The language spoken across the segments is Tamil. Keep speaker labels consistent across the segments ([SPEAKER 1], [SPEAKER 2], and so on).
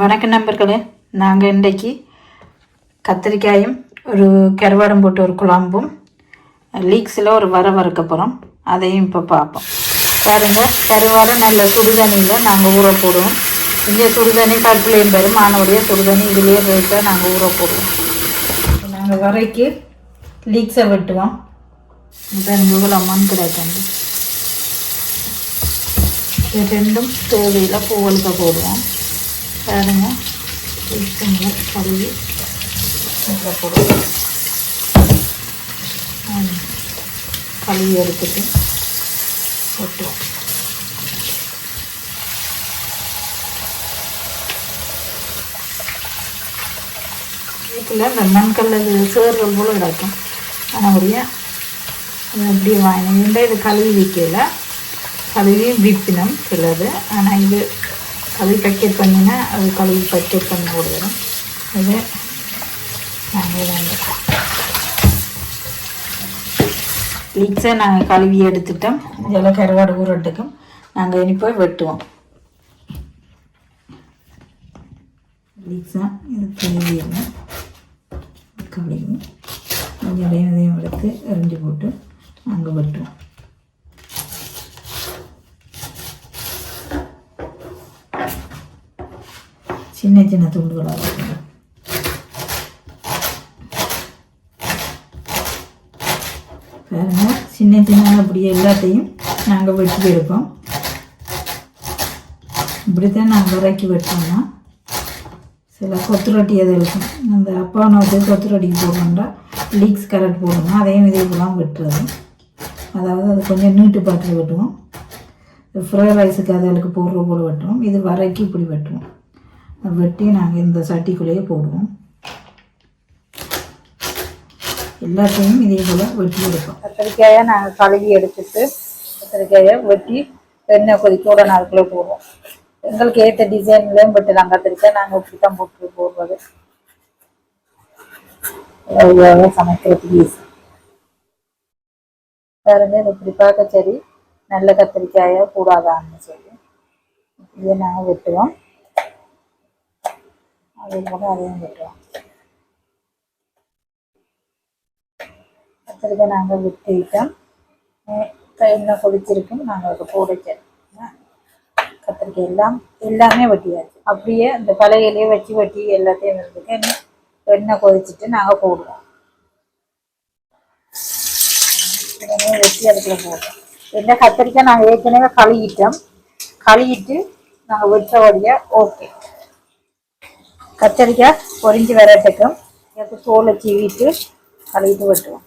[SPEAKER 1] வணக்கம் நண்பர்களே நாங்கள் இன்றைக்கு கத்திரிக்காயும் ஒரு கருவாடும் போட்டு ஒரு குழம்பும் லீக்ஸில் ஒரு வர வறுக்க போகிறோம் அதையும் இப்போ பார்ப்போம். பாருங்க கருவாடை நல்ல சுடுதண்ணியில் நாங்கள் ஊற போடுவோம். இங்கே சுடுதண்ணி கருப்பிலையும் பெறும் ஆனவுடைய சுடுதண்ணி இதுலேயே வைக்க நாங்கள் ஊற போடுவோம். நாங்கள் வரைக்கு லீக்ஸை வெட்டுவோம். இப்போ இவ்வளோ மண் கிடைக்காது. இது ரெண்டும் தேவையில் பூவலுக்க போடுவோம். பாருங்க. இஷ்டங்களை கழுவி இதில் போடுவோம். கழுவி எடுத்துட்டு போட்டுவோம். இதுக்குள்ள இந்த மண்கல்ல சேர்கள் சேர்றல் போல கிடக்கும். ஆனால் அப்படியே அது அப்படியே வாங்கினேன் இது கழுவி வைக்கல. கழுவி விற்பினம் சிலது. ஆனால் இது அது பேக்கெட் பண்ணினா அது கழுவி பேக்கெட் பண்ணி கொடுக்குறோம் இது நாங்கள் வேண்டாம் லீக்ஸை நாங்கள் கழுவி எடுத்துட்டோம். இதெல்லாம் கருவாடு ஊரட்டுக்கும் நாங்கள் இனி போய் வெட்டுவோம். லீக்ஸா இது கழுவியெல்லாம் கழுவி கொஞ்சம் இடையும் இதையும் எடுத்து எரிஞ்சு போட்டு நாங்கள் வெட்டுவோம். சின்ன சின்ன துண்டுகளாக இருக்கும் பாருங்கள் சின்ன சின்ன அப்படியே எல்லாத்தையும் நாங்கள் வெட்டி எடுப்போம் இப்படித்தான் நாங்கள் இறக்கி வெட்டோம்னா சில கொத்து ரொட்டி எது இருக்கும். அந்த அப்பா நோட்டு கொத்து ரொட்டிக்கு போடணுண்டா லீக்ஸ் கரெக்ட் போடணும் அதையும் இதே போலாம் வெட்டுறது. அதாவது அது கொஞ்சம் நீட்டு பாட்டில் வெட்டுவோம். ஃப்ரைட் ரைஸுக்கு அதுகளுக்கு போடுற போல் வெட்டுவோம். இது வரைக்கும் இப்படி வெட்டுவோம். வெட்டி நாங்கள் இந்த சட்டிக்குள்ளேயே போடுவோம். எல்லாத்தையும் இதே போல் வெட்டி எடுப்போம்.
[SPEAKER 2] கத்திரிக்காயை நாங்கள் கழுவி எடுத்துட்டு கத்திரிக்காயை வெட்டி எண்ணெய் கொதிக்க நாளுக்குள்ளே போடுவோம். எங்களுக்கு ஏற்ற டிசைன்லேயும் வெட்டலாம். கத்திரிக்காய் நாங்கள் இப்படி தான் போட்டு போடுறது. சமைக்கிறதுக்கு ஈஸி பாருங்க இது? இப்படி பார்க்க சரி நல்ல கத்திரிக்காயை கூடாதான்னு சொல்லி. இதை நாங்கள் வெட்டுவோம். அதே போல் அதையும் வெட்டுவோம் கத்திரிக்காய் நாங்கள் விட்டுவிட்டோம் எண்ணெய் கொதிச்சிருக்கும் நாங்கள் அதை போடச்சோம் கத்திரிக்காய் எல்லாம் எல்லாமே வெட்டியாச்சு. அப்படியே அந்த பலகையிலேயே வச்சு வெட்டி எல்லாத்தையும் இருந்துக்கு எண்ணெய் கொதிச்சுட்டு நாங்கள் போடுவோம். உடனே வெட்டி அதுக்குள்ள போடுவோம். என்ன கத்திரிக்காய் நாங்கள் ஏற்கனவே கழுவிட்டோம். கழுவிட்டு நாங்கள் வெட்டபடியாக ஓகே கத்திரிக்காய் பொரிஞ்சு வரட்டுக்கும் எடுத்து தோலை சீவிட்டு கழுவிட்டு வெட்டுவோம்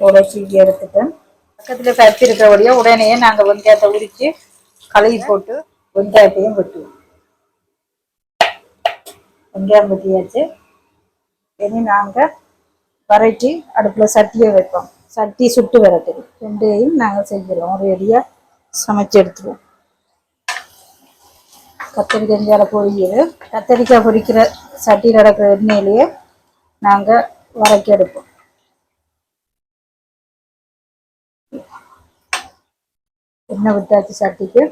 [SPEAKER 2] தோலை சீவி எடுத்துட்டேன் பக்கத்தில் பருத்தி இருக்கிறபடியே உடனே நாங்கள் வெங்காயத்தை உரித்து கழுவி போட்டு வெங்காயத்தையும் வெட்டுவோம் வெங்காயம் வெட்டியாச்சு இனி நாங்கள் வரைட்டி அடுப்பில் சட்டியை வைப்போம் சட்டி சுட்டு வரட்டுது ரெண்டையும் நாங்கள் செய்கிறோம் ஒரு அடியாக சமைச்சு எடுத்துருவோம் கத்திரிக்காய் பொரியுது கத்தரிக்காய் பொரிக்கிற சட்டியில் நடக்கிற எண்ணெயிலேயே நாங்கள் வதக்கி எடுப்போம். எண்ணெய் விட்டாச்சு சட்டிக்கு.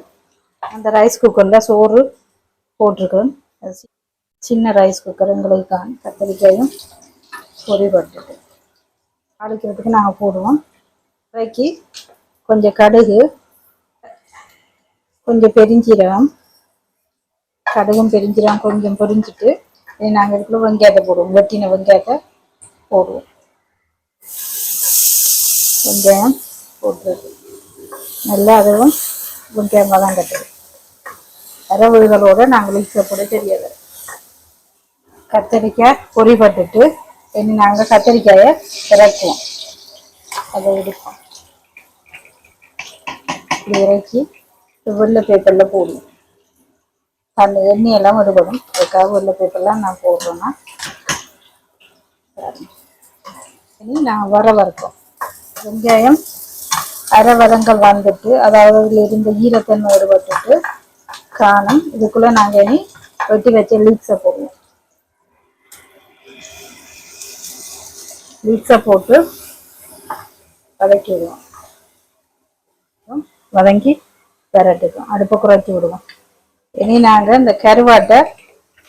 [SPEAKER 2] அந்த ரைஸ் குக்கரில் சோறு போட்டிருக்கேன் அது சின்ன ரைஸ் குக்கர் எங்களுக்கான கத்தரிக்காயும் பொரி போட்டுட்டு அழைக்கிறதுக்கு நாங்கள் போடுவோம். இறக்கி கொஞ்சம் கடுகு கொஞ்சம் பெருஞ்சீரகம் கடுகும் பெருஞ்சீரகம் கொஞ்சம் பொரிஞ்சிட்டு நாங்கள் இதுக்குள்ள வெங்காயத்தை போடுவோம். வெட்டின வெங்காயத்தை போடுவோம். வெங்காயம் போட்டுறது நல்லா அதுவும் வெங்காயமாக தான் கட்டுது வரவுகளோட நாங்கள் மிக்சர் தெரியாது. கத்தரிக்காய் பொரி இனி நாங்கள் கத்தரிக்காயை இறக்குவோம். அதை எடுப்போம். இப்படி இறக்கி வெள்ளை பேப்பரில் போடுவோம். அந்த எண்ணெயெல்லாம் விடுபடும் அதுக்காக உள்ள பேப்பர்லாம் நான் போடுறேன்னா. இனி நான் வர வறுப்போம் வெங்காயம் அரை வதங்கள் வந்துட்டு அதாவது அதில் இருந்த ஈரத்தன்மை விடுபட்டுட்டு காணும். இதுக்குள்ளே நாங்கள் இனி வெட்டி வச்ச லீக்ஸை போடுவோம். லீக்ஸை போட்டு வதக்கி விடுவோம். வதங்கி விரட்டுக்கும் அடுப்பை குறைச்சி விடுவோம். இனி நாங்கள் இந்த கருவாட்டை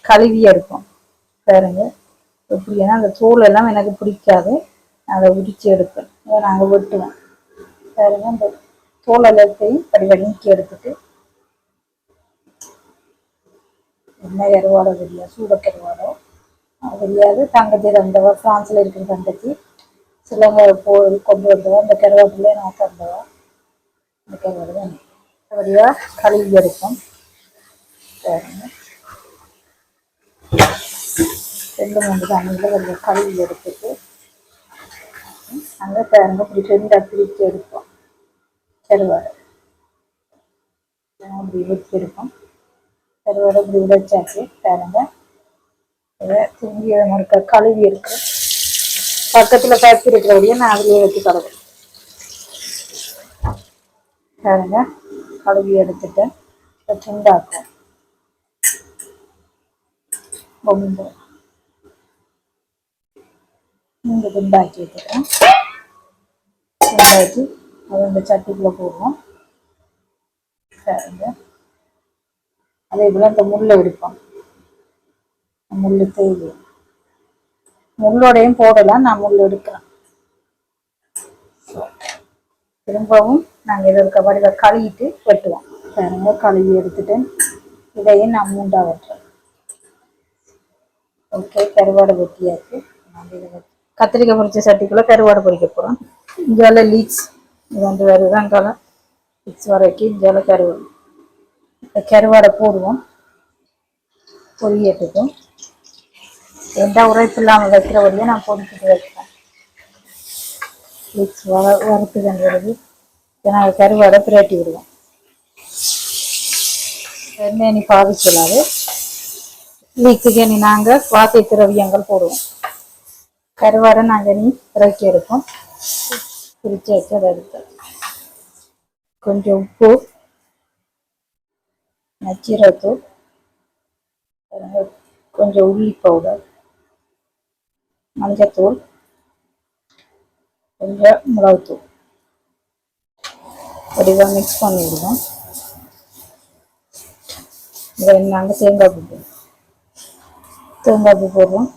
[SPEAKER 2] கழுவி எடுப்போம். பாருங்க. எப்படின்னா அந்த தோல் எல்லாம் எனக்கு பிடிக்காது. அதை உரிச்சு எடுப்பேன். இதை நாங்கள் வெட்டுவோம். பாருங்க இந்த தோல் எல்லாத்தையும் படி நீக்கி எடுத்துட்டு என்ன கருவாடோ தெரியாது சூட கருவாடோ. அது தெரியாது தங்கச்சி தந்தவா ஃப்ரான்ஸில் இருக்கிற தங்கச்சி சிலங்க போய் கொண்டு வந்தவா இந்த கருவாட்டிலே நான் தந்தவா. இந்த கருவாடு தான். அப்படியா? கழுவி எடுப்போம். பாருங்க ரெண்டு மூணு தண்ணியில் கொஞ்சம் கழுவி எடுத்துட்டு அங்கே பாருங்க இப்படி ரெண்டாக பிரித்து எடுப்போம். கருவாடை. அப்படி வெட்டி எடுப்போம். கருவாடை இப்படி உடைச்சாச்சு பாருங்க. இதை திரும்பி முறுக்க கழுவி இருக்கு பக்கத்தில் ஃபேக்ட்ரி இருக்கிறபடியே நான் அதிலே வச்சு கழுவேன் பாருங்க கழுவி எடுத்துட்டு இதை துண்டாக்கும் ரொம்ப இந்த துண்டாக்கி வச்சுக்கிறேன் குண்டாக்கி அது இந்த சட்டிக்குள்ளே போடுவோம். சரிங்க அதே போல் இந்த முள்ளை எடுப்போம். முள் தேவை முள்ளோடையும் போடலாம் நான் முள் எடுக்கிறேன். திரும்பவும் நாங்கள் இதை இருக்க வடிவ கழுவிட்டு வெட்டுவோம். சரிங்க கழுவி எடுத்துட்டு இதையும் நான் மூண்டா வெட்டுறேன் ஓகே கருவாடை வெட்டியாச்சு வெட்டி கத்திரிக்காய் பொரிச்ச சட்டிக்குள்ளே கருவாடை பொரிக்க போகிறோம் இஞ்சால லீக்ஸ் இது வந்து வருது அங்கால லீக்ஸ் வரைக்கும் இஞ்சால கருவாடு. இந்த கருவாடை போடுவோம். பொரியட்டுக்கும். எந்த உரைப்பு இல்லாமல் வைக்கிற வழியை நான் பொரிச்சிட்டு வைப்பேன். லீக்ஸ் வர வரத்துக்குன்றது நாங்கள் கருவாடை பிரட்டி விடுவோம். எண்ணெய் நீ பாதிச்சலாது லீக்குக்கு நாங்கள் வாசை திரவியங்கள் போடுவோம். கருவாடை நாங்கள் நீ இறக்கி எடுப்போம். பிரித்து வச்சு அதை எடுத்தோம் கொஞ்சம் உப்பு நச்சீரத்தூள் கொஞ்சம் உள்ளி பவுடர் மஞ்சத்தூள் கொஞ்சம் மிளகுத்தூள். வடிவாக மிக்ஸ் பண்ணிவிடுவோம் இதை நாங்கள் தேங்காய் பூ தேங்காய் பூ போடுறோம்.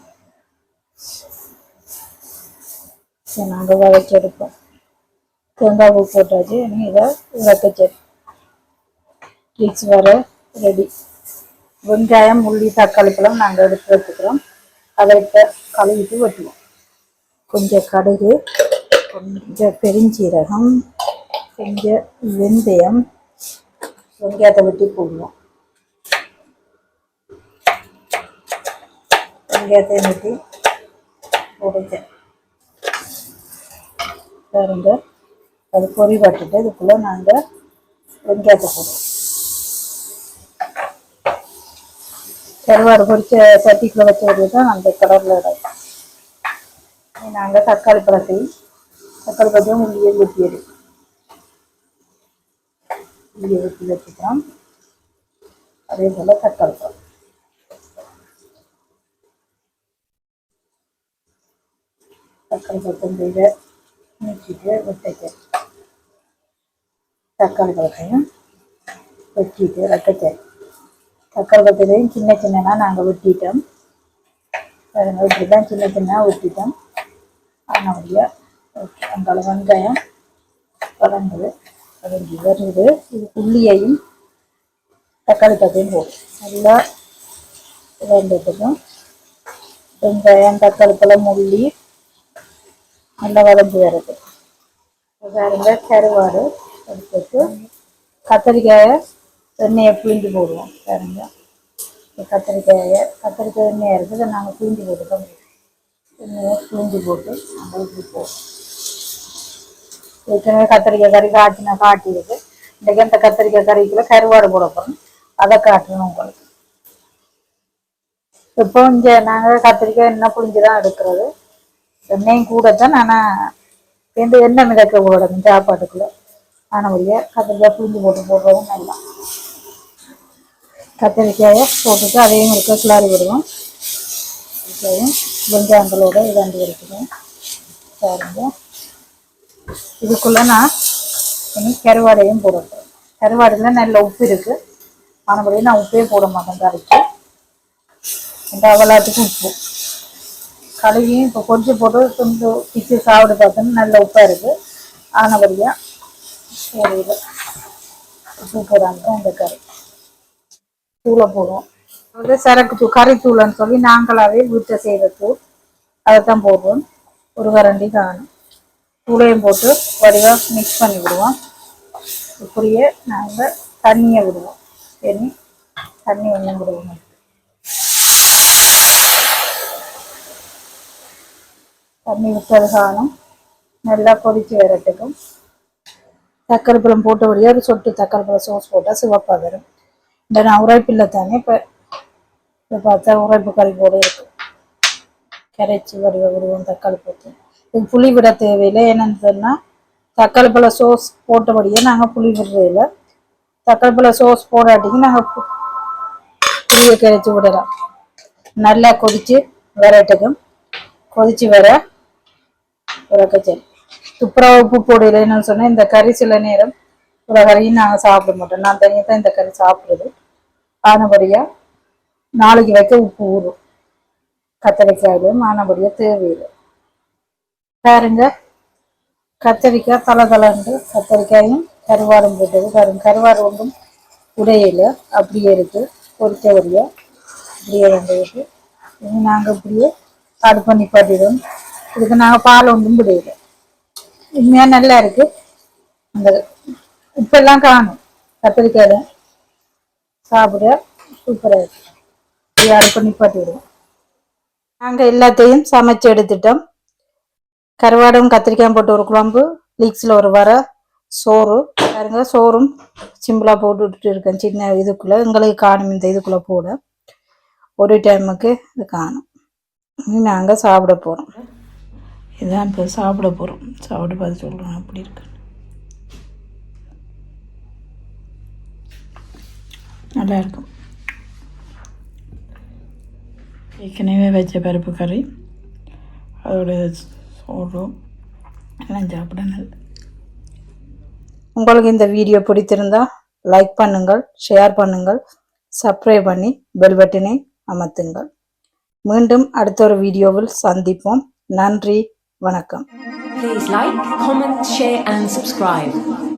[SPEAKER 2] சரி நாங்கள் வதக்கி எடுப்போம். தேங்காய் பூ போட்டாச்சு. இனி இதை வதக்கி மிக்ஸ் வர ரெடி வெங்காயம் உள்ளி தக்காளி பழம் நாங்கள் எடுத்து வச்சுக்கிறோம். அதை இப்போ கழுவிட்டு வெட்டுவோம். கொஞ்சம் கடுகு கொஞ்சம் பெருஞ்சீரகம் கொஞ்சம் வெந்தயம் வெங்காயத்தை வெட்டி போடுவோம். வெங்காயத்தை ஊற்றி உடைச்சேன் பாருங்க அது பொறி பட்டுட்டு இதுக்குள்ளே நாங்கள் வெங்காயத்தை போடுவோம். கருவாடு பொறிச்ச சட்டிக்குள்ள வச்சது தான் அந்த கலரில் இடம் நாங்கள் தக்காளி பழத்தையும் தக்காளி பழத்தையும் உள்ளியை ஊற்றி உள்ளியை ஊற்றி வச்சுக்கிறோம். அதே போல் தக்காளி பழம். தக்காளி பழத்தை நீக்கிட்டு வெட்டைக்க. தக்காளி பழத்தையும் வெட்டிட்டு வெட்டைக்க. தக்காளி பழத்தையும் சின்ன சின்னனா நாங்கள் வெட்டிட்டோம். பாருங்க இப்படி தான் சின்ன சின்ன வெட்டிட்டோம். ஆனால் அங்கால வெங்காயம் வளர்ந்தது வதங்கி வருது. இது உள்ளியையும் தக்காளி பத்தையும் போடும் நல்லா ரெண்டுத்துக்கும் வெங்காயம் தக்காளி பழம் உள்ளி நல்லா வதங்கி வருது. இப்ப பாருங்க கருவாடு எடுத்துட்டு கத்திரிக்காயை எண்ணெயை பிழிஞ்சு போடுவோம். பாருங்க. கத்திரிக்காயை கத்திரிக்காய் எண்ணெய் இருக்குது நாங்கள் பிழிஞ்சு போட்டுட்டோம். எண்ணெயை பிழிஞ்சு போட்டு நாங்கள் இப்படி போடுவோம். ஏற்கனவே கத்திரிக்காய் கறி காய்ச்சினா காட்டியிருக்கு. இன்றைக்கி அந்த கத்திரிக்காய் கறிக்குள்ள கருவாடு போட போகிறோம் அதை காட்டணும் உங்களுக்கு. இப்போ இங்கே நாங்கள் கத்திரிக்காய் என்ன புழிஞ்சு தான் எடுக்கிறது. எண்ணெயும் கூட தான் ஆனால் எந்த எண்ணெய் மிதக்க உங்களோட சாப்பாட்டுக்குள்ளே. ஆனபடியாக கத்திரிக்காய் புழிஞ்சு போட்டு போடுறதும் நல்லா. கத்திரிக்காயை போட்டுட்டு அதையும் இருக்க கிளாரி விடுவோம். கத்திரிக்காயும் வெங்காயங்களோட இதாண்டி இருக்குது பாருங்க. இதுக்குள்ளே நான் இனி கருவாடையும் போடட்டும். கருவாடையில் நல்ல உப்பு இருக்குது மறுபடியும் நான் உப்பே போட மாட்டேன் கறிக்கு இந்த அவலாத்துக்கு உப்பு. கழுவியும் இப்போ கொஞ்சம் போட்டு கொஞ்சம் பிச்சு சாப்பிட பார்த்தோன்னா நல்ல உப்பாக இருக்குது ஆனபடியாக ஒரு சூப்பராக இருக்கும் இந்த கறி. தூளை போடுவோம். அது சரக்கு தூள் கறி தூளைன்னு சொல்லி நாங்களாகவே வீட்டை செய்கிற தூள். அதை தான் போடுவோம். ஒரு கரண்டி காணும். தூளையும் போட்டு வடிவாக மிக்ஸ் பண்ணி விடுவோம். இப்படியே நாங்கள் தண்ணியை விடுவோம். தண்ணி தண்ணி ஒன்றும் விடுவோம் தண்ணி விட்டது காணும். நல்லா கொதிச்சு வரட்டுக்கும். தக்காளி பழம் போட்டபடியே ஒரு சொட்டு தக்காளி பழம் சோஸ் போட்டால் சிவப்பாக வரும். இந்த நான் உரைப்பில்லை தானே இப்போ. இப்போ பார்த்தா உரைப்பு கறி போட இருக்கும் கரைச்சி வடிவ விடுவோம் தக்காளி போட்டு. இது புளி விட தேவையில்லை. என்னென்னு சொன்னால் தக்காளி பழ சோஸ் போட்டபடியே நாங்கள் புளி விடுறதில்ல தக்காளி பழ சோஸ் போடாட்டிக்கு நாங்கள் புளியை கரைச்சி விடலாம். நல்லா கொதிச்சு வரட்டுக்கும். கொதிச்சு வர உரக்கச்சேரி துப்புரவு உப்பு போடலைன்னு சொன்னால் இந்த கறி சில நேரம் ஒரு கறியும் நாங்கள் சாப்பிட மாட்டோம். நான் தனியாக தான் இந்த கறி சாப்பிட்றது. ஆனபடியாக நாளைக்கு வைக்க உப்பு ஊறும். கத்தரிக்காயிலும் ஆனபடியாக தேவையில்லை. பாருங்க கத்தரிக்காய் தலை தலைண்டு கத்தரிக்காயும் கருவாடும் போட்டது. பாருங்க கருவாடு ஒன்றும் உடையில. அப்படியே இருக்கு. பொரிச்ச வழியா அப்படியே ரெண்டு இருக்கு. இனி நாங்கள் இப்படியே அடுப்பண்ணி பண்ணிடுவோம் இதுக்கு நாங்கள் பால் ஒன்றும் பிடிக்கல உண்மையாக நல்லா இருக்கு. அந்த உப்பெல்லாம் காணும். கத்திரிக்காயில் சாப்பிட சூப்பராக இருக்கு. இப்படியே பண்ணி நிப்பாட்டிடுவோம் நாங்கள் எல்லாத்தையும் சமைச்சு எடுத்துட்டோம். கருவாடும் கத்திரிக்காய் போட்டு ஒரு குழம்பு லீக்ஸில் ஒரு வர சோறு. பாருங்க சோறும் சிம்பிளாக போட்டு விட்டுட்டு இருக்கேன். சின்ன இதுக்குள்ளே எங்களுக்கு காணும் இந்த இதுக்குள்ளே போட. ஒரு டைமுக்கு இது காணும். நாங்கள் சாப்பிட போகிறோம்
[SPEAKER 1] இதுதான் இப்போ சாப்பிட போகிறோம் சாப்பிட பார்த்து சொல்கிறோம் அப்படி இருக்கு. நல்லா இருக்கும். ஏற்கனவே வச்ச பருப்பு கறி அதோட சோறு எல்லாம் சாப்பிட நல்லது.
[SPEAKER 2] உங்களுக்கு இந்த வீடியோ பிடித்திருந்தா லைக் பண்ணுங்கள் ஷேர் பண்ணுங்கள் சப்ஸ்கிரைப் பண்ணி பெல் பட்டனை அமர்த்துங்கள். மீண்டும் அடுத்த ஒரு வீடியோவில் சந்திப்போம். நன்றி. வணக்கம்